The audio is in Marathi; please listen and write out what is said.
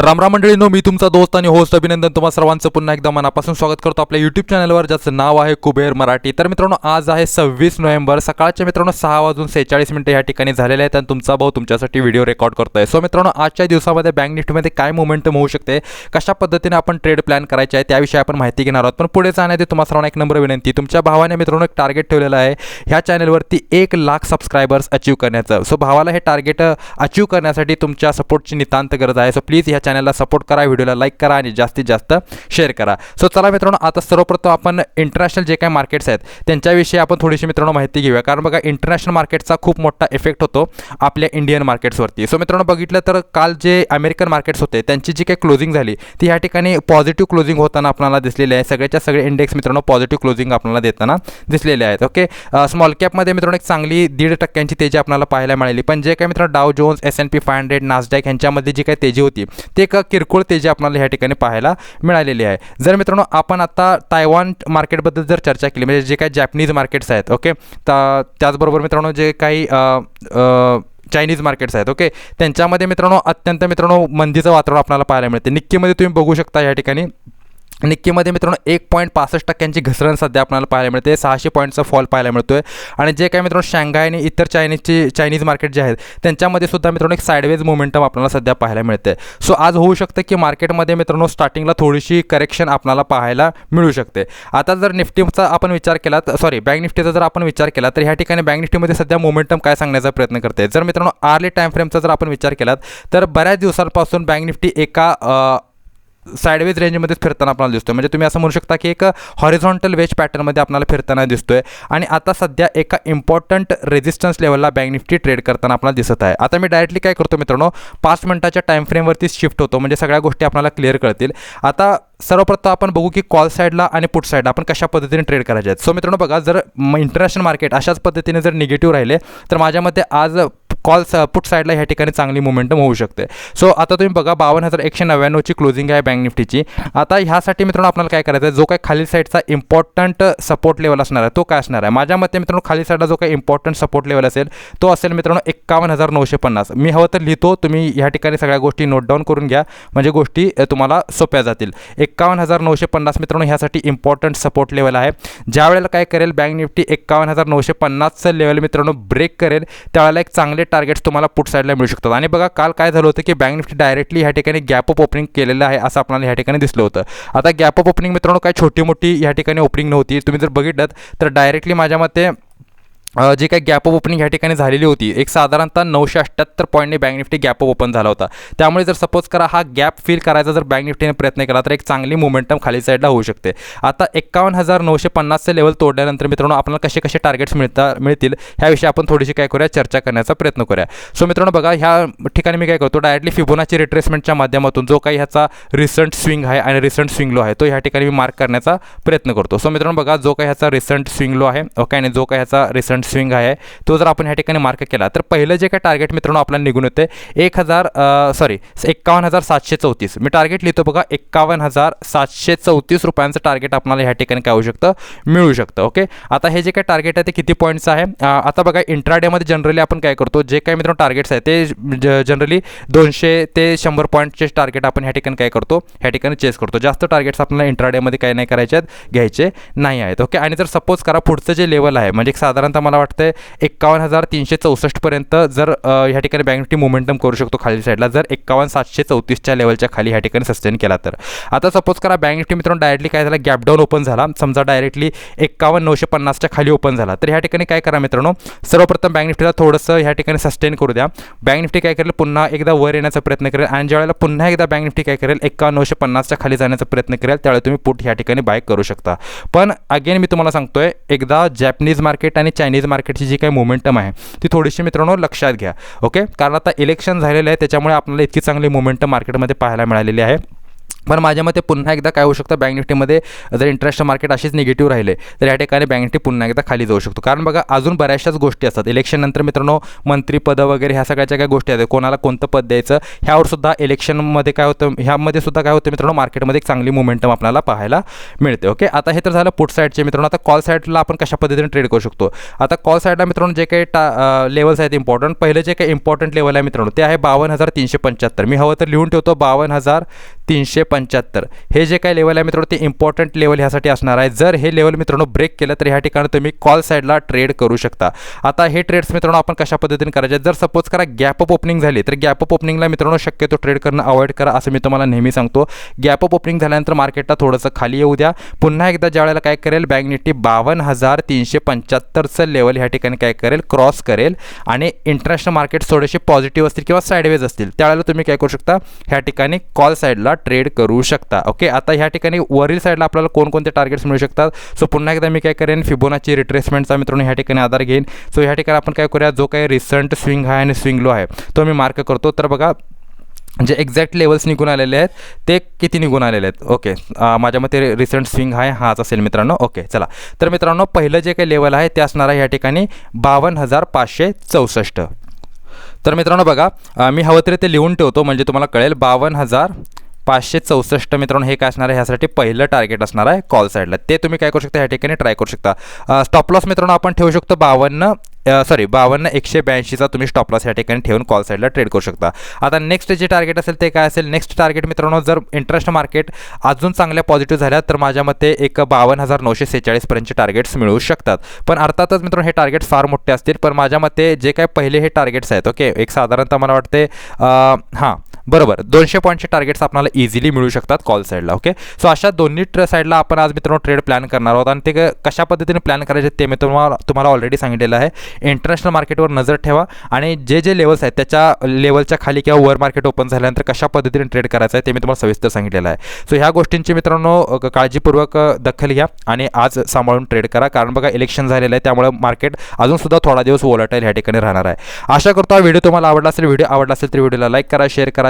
तर रामराम मंडळीनो मी तुमचा दोस्त आणि होस्ट अभिनंदन तुम्हा सर्वांचं पुन्हा एकदा मनापासून स्वागत करतो आपल्या यूट्यूब चॅनलवर ज्याचं नाव आहे कुबेर मराठी. तर मित्रांनो आज आहे सव्वीस नोव्हेंबर सकाळच्या मित्रांनो सहा वाजून सेहेचाळीस मिनिटं या ठिकाणी झालेले आहेत आणि तुमचा भाऊ तुमच्यासाठी व्हिडिओ रेकॉर्ड करतो आहे सो मित्रांनो आजच्या दिवसामध्ये बँक निफ्टीमध्ये काय मुवमेंटम होऊ शकते? कशा पद्धतीने आपण ट्रेड प्लॅन करायचे आहे? त्याविषयी आपण माहिती घेणार आहोत. पण पुढे जाण्याआधी तुम्हा सर्वांना एक नंबर विनंती. तुमच्या भावाने मित्रांनो एक टार्गेट ठेवलेलं आहे. ह्या चॅनलवरती एक लाख सबस्क्रायबर्स अचीव करण्याचं. सो भावाला हे टार्गेट अचीव करण्यासाठी तुमच्या सपोर्टची नितांत गरज आहे. सो प्लीज ह्या चॅनलला सपोर्ट करा व्हिडिओला लाईक करा आणि जास्तीत जास्त शेअर करा. सो चला मित्रांनो आता सर्वप्रथम आपण इंटरनॅशनल जे काही मार्केट्स आहेत त्यांच्याविषयी आपण थोडीशी मित्रांनो माहिती घेऊया. कारण बघा इंटरनॅशनल मार्केटचा खूप मोठा इफेक्ट होतो आपल्या इंडियन मार्केट्सवरती सो मित्रांनो बघितलं तर काल जे अमेरिकन मार्केट्स होते त्यांची जी काही क्लोजिंग झाली ती ह्या ठिकाणी पॉझिटिव्ह क्लोजिंग होताना आपल्याला दिसलेली आहे. सगळ्याच्या सगळे इंडेक्स मित्रांनो पॉझिटिव्ह क्लोजिंग आपल्याला देताना दिसलेले आहेत ओके स्मॉल कॅपमध्ये मित्रांनो एक चांगली दीड टक्क्यांची तेजी आपल्याला पाहायला मिळाली. पण जे काही मित्रांनो Dow Jones S and P five hundred Nasdaq यांच्यामध्ये जी काही तेजी होती ते एक किरकोळ तेजी आपल्याला ह्या ठिकाणी पाहायला मिळालेली आहे. जर मित्रांनो आपण आता तायवान मार्केटबद्दल जर चर्चा केली म्हणजे जे काही जॅपनीज मार्केट्स आहेत ओके तर त्याचबरोबर मित्रांनो जे काही चायनीज मार्केट्स आहेत ओके त्यांच्यामध्ये मित्रांनो अत्यंत मित्रांनो मंदीचं वातावरण आपल्याला पाहायला मिळते. निक्कीमध्ये तुम्ही बघू शकता या ठिकाणी निक्कीमध्ये मित्रांनो एक पॉईंट पासष्ट टक्क्यांची घसरण सध्या आपल्याला पाहायला मिळते. सहाशे पॉईंटचा फॉल पाहायला मिळतो आहे आणि जे काही मित्रांनो शांघाय आणि इतर चायनीजची चायनीज मार्केट जे आहेत त्यांच्यामध्ये सुद्धा मित्रांनो एक साईडवेज मोमेंटम आपल्याला सध्या पाहायला मिळते सो आज होऊ शकतं की मार्केटमध्ये मित्रांनो स्टार्टिंगला थोडीशी करेक्शन आपल्याला पाहायला मिळू शकते. आता जर निफ्टीचा आपण विचार केला सॉरी बँक निफ्टीचा जर आपण विचार केला तर ह्या ठिकाणी बँक निफ्टीमध्ये सध्या मोमेंटम काय सांगण्याचा प्रयत्न करते जर मित्रांनो आर्ली टाईम फ्रेमचा जर आपण विचार केलात तर बऱ्याच दिवसांपासून बँक निफ्टी एका साईडवेज रेंजमध्येच फिरताना आपल्याला दिसतोय. म्हणजे तुम्ही असं म्हणू शकता की एक हॉरिझॉन्टल वेज पॅटर्नमध्ये आपल्याला फिरताना दिसतोय. आणि आता सध्या एका इम्पॉर्टंट रेजिस्टन्स लेवलला बँक निफ्टी ट्रेड करताना आपल्याला दिसत आहे. आता मी डायरेक्टली काय करतो मित्रांनो? पाच मिनटाच्या टाईम फ्रेमवरती शिफ्ट होतो. म्हणजे सगळ्या गोष्टी आपल्याला क्लिअर कळतील. आता सर्वप्रथम आपण बघू की कॉल साईडला आणि पुट साईडला आपण कशा पद्धतीने ट्रेड करायचे आहेत. सो मित्रांनो बघा जर इंटरनॅशनल मार्केट अशाच पद्धतीने जर निगेटिव्ह राहिले तर माझ्या मते आज कॉल पुट साईडला ह्या ठिकाणी चांगली मोमेंटम होऊ शकते. सो आता तुम्ही बघा बावन्न हजार एकशे नव्याण्णवची क्लोजिंग आहे बँक निफ्टीची आता ह्यासाठी मित्रांनो आपल्याला काय करायचं आहे जो काही खाली साईडचा इम्पॉर्टंट सपोर्ट लेवल असणार आहे तो काय असणार आहे? माझ्या मते मित्रांनो खाली साईडला जो काही इम्पॉर्टंट सपोर्ट लेवल असेल तो असेल मित्रांनो एक्कावन्न हजार नऊशे पन्नास. मी हवं तर लिहितो तुम्ही ह्या ठिकाणी सगळ्या गोष्टी नोट डाऊन करून घ्या. म्हणजे गोष्टी तुम्हाला सोप्या जातील. एक्कावन्न हजार नऊशे पन्नास मित्रांनो ह्यासाठी इम्पॉर्टंट सपोर्ट लेवल आहे. ज्या वेळेला काय करेल बँक निफ्टी एक्कावन्न हजार नऊशे पन्नासचं लेवल मित्रांनो ब्रेक करेल त्यावेळेला एक चांगले टार्गेट्स तुम्हाला पुट साईडला मिळू शकतात. आणि बघा काल काय झालं होतं की बँक निफ्टी डायरेक्टली ह्या ठिकाणी गॅप ओपनिंग केलेलं आहे असं आपल्याला ह्या ठिकाणी दिसलं होतं. आता गॅप ओपनिंग मित्रांनो काय छोटी मोठी ह्या ठिकाणी ओपनिंग नव्हती. तुम्ही जर बघितलं तर डायरेक्टली माझ्या मते जे काही गॅप ऑफ ओपनिंग ह्या ठिकाणी झालेली होती एक साधारणतः नऊशे अठ्ठ्याहत्तर पॉईंटने bank Nifty gap off open झाला होता. त्यामुळे जर सपोज करा हा गॅप फिल करायचा जर बँक निफ्टीने प्रयत्न केला तर एक चांगली मोमेंटम खाली साईडला होऊ शकते. आता एक्कावन्न हजार नऊशे पन्नासचे लेवल तोडल्यानंतर मित्रांनो आपल्याला कसे कसे टार्गेट्स मिळता मिळतील ह्याविषयी आपण थोडीशी काय करूया चर्चा करण्याचा प्रयत्न करूया. सो मित्रांनो बघा ह्या ठिकाणी मी काय करतो डायरेक्टली फिबोनाची रिट्रेसमेंटच्या माध्यमातून जो काही ह्याचा रिसंट स्विंग आहे आणि रिसंट स्विंग लो आहे तो ह्या ठिकाणी मी मार्क करण्याचा प्रयत्न करतो. सो मित्रांनो बघा जो काही ह्याचा रिसंट स्विंग लो आहे ओके आणि जो काही ह्याचा रिसंट स्विंग आहे. तो जर आपण ह्या ठिकाणी मार्क केला तर पहिलं जे काय टार्गेट मित्रांनो आपल्याला निघून येते एक हजार सॉरी एक्कावन्न हजार सातशे चौतीस. मी टार्गेट लिहितो बघा एक्कावन्न हजार सातशे चौतीस रुपयांचं टार्गेट आपल्याला ह्या ठिकाणी काय होऊ शकतं? मिळू शकतं ओके आता हे जे काय टार्गेट आहे ते किती पॉईंट्स आहे? आता बघा इंट्राडेमध्ये जनरली आपण काय करतो जे काही मित्रांनो टार्गेट्स आहे ते जनरली दोनशे ते शंभर पॉईंटचे टार्गेट आपण ह्या ठिकाणी काय करतो? ह्या ठिकाणी चेस करतो. जास्त टार्गेट्स आपल्याला इंट्राडेमध्ये काय नाही करायचे आहेत घ्यायचे नाही आहेत ओके आणि जर सपोज करा पुढचं जे लेवल आहे म्हणजे साधारणतः मला वाटतं एक्कावन्न हजार तीनशे चौसष्टपर्यंत जर ह्या ठिकाणी बँक निफ्टी मोमेंटम करू शकतो खाली साईडला जर एक्कावन्न सातशे चौतीसच्या लेवलच्या खाली ह्या ठिकाणी सस्टेन केला तर. आता सपोज करा बँक निफ्टी मित्रांनो डायरेक्टली काय झाला गॅपडाऊन ओपन झाला. समजा डायरेक्टली एक्कावन्न नऊशे पन्नासच्या खाली ओपन झाला. तर ह्या ठिकाणी काय करा मित्रांनो सर्वप्रथम बँक निफ्टीला थोडंसं ह्या ठिकाणी सस्टेन करू द्या. बँक निफ्टी काय करेल पुन्हा एकदा वर येण्याचा प्रयत्न करेल आणि ज्यावेळेला पुन्हा एकदा बँक निफ्टी काय करेल एक्कावन्न नऊशे पन्नासच्या खाली जाण्याचा प्रयत्न करेल त्यावेळेला तुम्ही पुट ह्या ठिकाणी बाय करू शकता. पण अगेन मी तुम्हाला सांगतोय एकदा जॅपनीज मार्केट आणि चायनीज मार्केटची जी काही मोमेंटम आहे ती थोडीशी मित्रांनो लक्षात घ्या. ओके? कारण आता इलेक्शन झालेलं आहे त्याच्यामुळे आपल्याला इतकी चांगली मोमेंटम मार्केटमध्ये पाहायला मिळालेली आहे. पण माझ्या मते पुन्हा एकदा काय होऊ शकतं? बँक निफ्टीमध्ये जर इंटरेस्ट मार्केट असेच निगेटिव्ह राहिले तर या ठिकाणी बँक निफ्टी पुन्हा एकदा खाली जाऊ शकतो. कारण बघा अजून बऱ्याचशाच गोष्टी असतात. इलेक्शननंतर मित्रांनो मंत्रीपदं वगैरे ह्या सगळ्याच्या काय गोष्टी आहेत. कोणाला कोणतं पद द्यायचं? ह्यावर सुद्धा इलेक्शनमध्ये काय होतं? ह्यामध्ये सुद्धा काय होतं मित्रांनो? मार्केटमध्ये एक चांगली मोमेंटम आपल्याला पाहायला मिळते ओके आता हे तर झालं पुट साईडचे मित्रांनो. आता कॉल साईडला आपण कशा पद्धतीने ट्रेड करू शकतो? आता कॉल साईडला मित्रांनो जे काही टा लेवल्स आहेत इम्पॉर्टंट पहिले जे काही इम्पॉर्टंट लेवल आहे मित्रांनो ते आहे बावन्न हजार तीनशे पंच्याहत्तर. मी हवं तर लिहून ठेवतो बावन्न हजार तीनशे पंच्याहत्तर. हे जे काही लेवल आहे मित्रांनो ते इम्पॉर्टंट लेवल ह्यासाठी असणार आहे. जर हे लेवल मित्रांनो ब्रेक केलं तर ह्या ठिकाणी तुम्ही कॉल साईडला ट्रेड करू शकता. आता हे ट्रेड्स मित्रांनो आपण कशा पद्धतीने करायचे? जर सपोज करा गॅप अप ओपनिंग झाली तर गॅप अप ओपनिंगला मित्रांनो शक्यतो ट्रेड करणं अवॉइड करा असं मी तुम्हाला नेहमी सांगतो. गॅप अप ओपनिंग झाल्यानंतर मार्केटला थोडंसं खाली येऊ द्या. पुन्हा एकदा ज्या वेळेला काय करेल बँक निफ्टी बावन्न हजार तीनशे पंच्याहत्तरचं लेवल ह्या ठिकाणी काय करेल क्रॉस करेल आणि इंटरनॅशनल मार्केट थोडेसे पॉझिटिव्ह असतील किंवा साईडवेज असतील. त्यावेळेला तुम्ही काय करू शकता? ह्या ठिकाणी कॉल साईडला ट्रेड करू शकता. ओके आता ह्या ठिकाणी वरील साईडला आपल्याला कोणकोणते टार्गेट्स मिळू शकतात? सो पुन्हा एकदा मी काय करेन फिबोनाची रिट्रेसमेंटचा मित्रांनो ह्या ठिकाणी आधार घेईन. सो ह्या ठिकाणी आपण काय करूया जो काही रिसंट स्विंग आहे आणि स्विंग लो आहे तो मी मार्क करतो. तर बघा जे एक्झॅक्ट लेवल्स निघून आलेले आहेत ते किती निघून आलेले आहेत? ओके माझ्या मते रिसेंट स्विंग आहे हाच असेल मित्रांनो. ओके चला. तर मित्रांनो पहिलं जे काही लेवल आहे ते असणार आहे या ठिकाणी बावन्न हजार पाचशे चौसष्ट. तर मित्रांनो बघा मी हवं तरी ते लिहून ठेवतो म्हणजे तुम्हाला कळेल बावन्न हजार पाचशे चौसष्ट मित्रांनो हे काय असणार आहे? ह्यासाठी पहिलं टार्गेट असणार आहे कॉल साईडला ते तुम्ही काय करू शकता ह्या ठिकाणी ट्राय करू शकता. स्टॉप लॉस मित्रांनो आपण ठेवू शकतो बावन्न सॉरी बावन्न एकशे ब्याऐंशीचा तुम्ही स्टॉप लॉस या ठिकाणी ठेवून कॉल साईडला ट्रेड करू शकता. आता नेक्स्ट जे टार्गेट असेल ते काय असेल? नेक्स्ट टार्गेट मित्रांनो जर इंटरेस्ट मार्केट अजून चांगल्या पॉझिटिव्ह झाल्या तर माझ्या मते एक बावन्न हजार नऊशे सेहेचाळीसपर्यंतचे टार्गेट्स मिळू शकतात. पण अर्थातच मित्रांनो हे टार्गेट्स फार मोठे असतील. पण माझ्या मते जे काय पहिले हे टार्गेट्स आहेत ओके एक साधारणतः मला वाटते हां बरोबर. दोनशे पॉईंटचे टार्गेट्स आपल्याला इझिली मिळू शकतात कॉल साईडला ओके सो अशा दोन्ही ट्र साईडला आपण आज मित्रांनो ट्रेड प्लॅन करणार आहोत. आणि ते कशा पद्धतीने प्लॅन करायचे ते मी तुम्हाला तुम्हाला ऑलरेडी सांगितलेलं आहे. इंटरनॅशनल मार्केटवर नजर ठेवा. आणि जे जे लेवल्स आहेत त्याच्या लेवलच्या खाली किंवा वर मार्केट ओपन झाल्यानंतर कशा पद्धतीने ट्रेड करायचं आहे ते मी तुम्हाला सविस्तर सांगितलेलं आहे. सो ह्या गोष्टींची मित्रांनो काळजीपूर्वक दखल घ्या आणि आज सांभाळून ट्रेड करा. कारण बघा इलेक्शन झालेलं आहे त्यामुळे मार्केट अजूनसुद्धा थोडा दिवस वोलाटाईल ह्या ठिकाणी राहणार आहे. आशा करतो हा व्हिडिओ तुम्हाला आवडला असेल व्हिडिओ आवडला असेल तर व्हिडिओला लाईक करा शेअर करा.